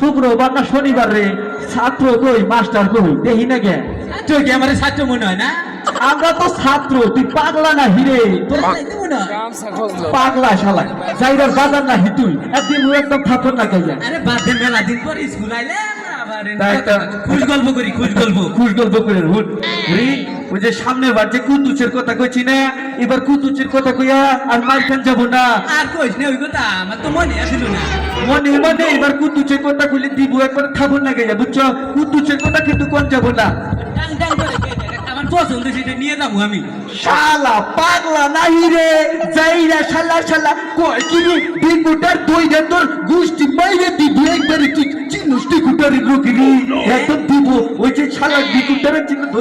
শুক্রবার না শনিবার রে? ছাত্র কই? মাস্টার কই? দেখি না গে তুই কি আমার ছাত্র মনে হয় না? আমরা তো ছাত্র তুই পাগলা না হিরে? মনে হয়? পাগলা শালা। যাইবার বাজার না হি তুই একদিন ও একদম থাকুন না কে আরে বাদ দে মেলা দিন পর স্কুল আইলে আমরা আবার খুশ গল্প করি খুশ গল্প। খুশ গল্প করে হুট রি ওই যে সামনের বার যে কুতুচের কথা কইছি না এবার কুতুচের কথা কইয়া আর মার খান যাব না? আর কইস না ওই কথা আমার তো মনে আসিল না। মনে মনে এবার কুতুচের কথা কইলে দিব একবার খাব না গেয়া বুঝছ? কুতুচের কথা কিন্তু কোন যাব না? টান টান করে পছন্দ সেটা নিয়ে যাব আমি। শালা পাগলা নাহি রে যাইরা শালা শালা কয় কি রে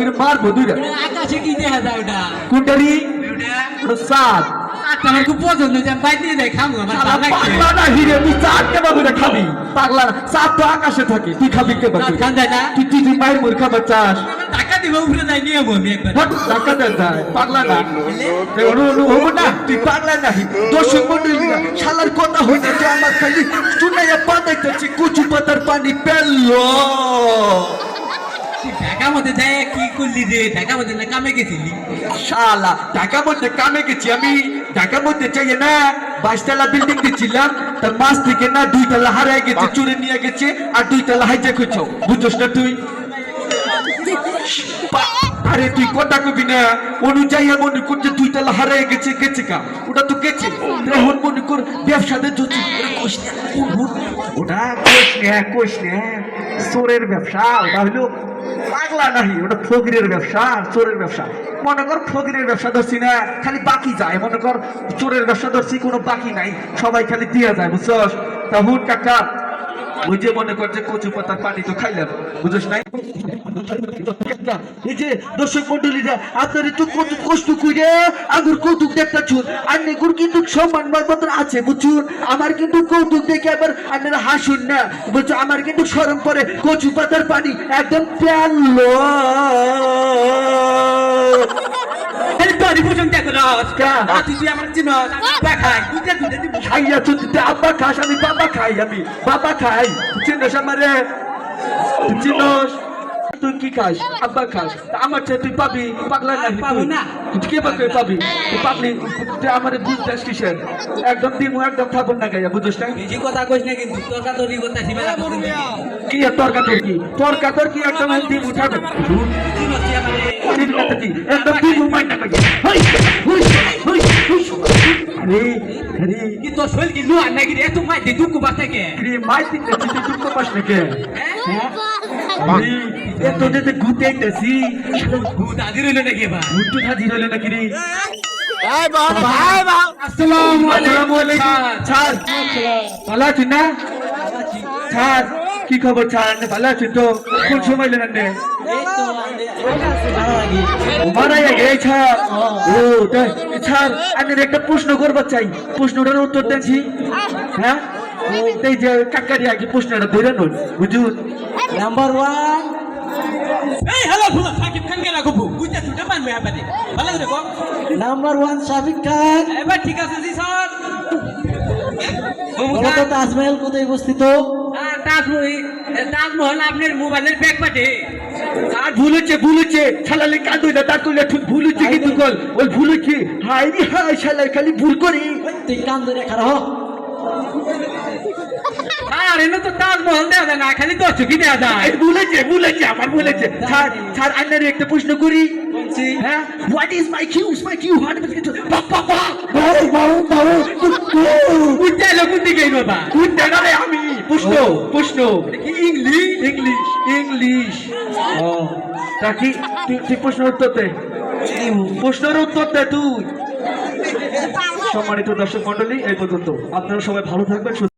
ধরে মারবো দুইরা আকাশে কি দেখা যায় ওটা? কুটারি ওটা? সাত আচ্ছা, আমার খুব পছন্দ যে আমি বাইরে দেয় খাব পাগলা নাহি রে তুই চাট কেবা করে খাবি? পাগলা না তো আকাশে থাকে তুই খাবি কেবা চাঁদ খান যায় না? তুই তুই মায়ের মুখ খাবার চাস। টাকা দিব উপরে যাই নিয়ে যাব আমি একবার। টাকা দেন যায় পাগলা না। অনু অনু হব না তুই পাগলা নাহি দর্শক মন্ডলী শালার কথা হইতে তো আমার খালি শুনাইয়া পাতাইতেছি কচু পাতার পানি পেল। তুই মধ্যে যায় কি করলি রে? ঢাকা মধ্যে না কামে গেছিলি? শালা ঢাকা মধ্যে কামে গেছি আমি। ঢাকা মধ্যে চাইয়ে না বাইশতলা বিল্ডিং দিচ্ছিলাম তার মাছ থেকে না দুইতলা হারাই গেছে চুরে নিয়ে গেছে আর দুইতলা হাইজা করছ। বুঝছস না তুই? আরে তুই কথা কবি না। অনুযায়ী মনে কর যে দুইতলা হারাই গেছে গেছে কা? ওটা তো গেছে। এখন মনে কর যদি হুর। ওটা কোষ না কোষ না। চোরের ব্যবসা ওটা হলো পাগলা নাহি, ওটা ফকিরের ব্যবসা চোরের ব্যবসা। মনে কর ফকিরের ব্যবসা ধরছি না, খালি বাকি যায়। মনে কর চোরের ব্যবসা ধরছি, কোনো বাকি নাই। সবাই খালি দিয়া যায়, বুঝছস? তা হুট কাকা। যে মনে কর যে কচু পাতার পানি তো খাইলাম বুঝছ নাই? এই যে দর্শক মন্ডলীরা আপনার একটু কত কষ্ট করে আগুর কৌতুক দেখতে ছুন আর নেগুর কিন্তু সম্মান মতো আছে বুঝছুন আমার কিন্তু কৌতুক দেখে আবার আপনারা হাসুন না, বুঝছ? আমার কিন্তু সরম পরে কচু পাতার পানি একদম প্যালো তুই তুই আমার চিনস দেখাই দুইটা দুইটা দিব। খাইয়া চুতিতে আব্বা খাস আমি বাবা খাই আমি। বাবা খাই। তুই চিনস আমারে? তুই চিনস? তুই কি খাস? আব্বা খাস। আমার চেয়ে তুই পাবি? পাগলা না পাবো না। তুই কে পাবে পাবি? তুই পাবলি? তুই আমারে বুঝতেস কিসের? একদম দিমু একদম খাব না গাইয়া বুঝছিস না? বেশি কথা কইস না কিন্তু তোর কথা কথা সীমা পছন্দ কি তর্কা তর্কি? তর্কা তর্কি একদম দিম উঠাবে। একদম দিমু কি তোর শৈল কি লুয়া নাকি রে? এত মাই দুঃখ বাস থেকে। আরে তুই দুঃখ পাস নাকি হ্যাঁ আরে এত যেতে ঘুরতে ভূত আজি রইল নাকি এবার ঘুরতে থাকি হলে নাকি রে আসসালামু। আলাইকুম স্যার ভালো আছেন না? স্যার কি খবর স্যার ভালো আছেন তো? কোন সময় এলেন আপনি? মারা গেছে স্যার ও তাই। স্যার আপনার একটা প্রশ্ন করবার চাই। প্রশ্নটার উত্তর হ্যাঁ? এই যে কাকারি আগে প্রশ্নটা ধরে নন বুঝুন। নাম্বার ওয়ান এই হ্যালো ফুলা সাকিব খান কে রাখব বুঝতে তুই পারবে হবে ভালো করে কম। নাম্বার ওয়ান খান। এবার ঠিক আছে জি স্যার। বলো তাজমহল কোথায় অবস্থিত তাজমহল তাজমহল আপনার মোবাইলের ব্যাগ পাঠে আর ভুলেছে ভুলেছে শালালে কাঁদুই না তার ভুলেছে কিন্তু কল ওই ভুলেছে। হাই রে হাই শালার খালি ভুল করে। তুই কান ধরে খারা হ। আর তো তাজমহল দেওয়া যায় না খালি দেওয়া যায়। ভুলেছে আমার ভুলেছে। স্যার স্যার আন্নারে একটা প্রশ্ন করি। হ্যাঁ? What is my Q my ও। প্রশ্ন ইংলিশ ইংলিশ ইংলিশ ও তা কি তুই প্রশ্ন উত্তর দে? প্রশ্নের উত্তর দে তুই। সম্মানিত দর্শক মন্ডলী এই পর্যন্ত। আপনারা সবাই ভালো থাকবেন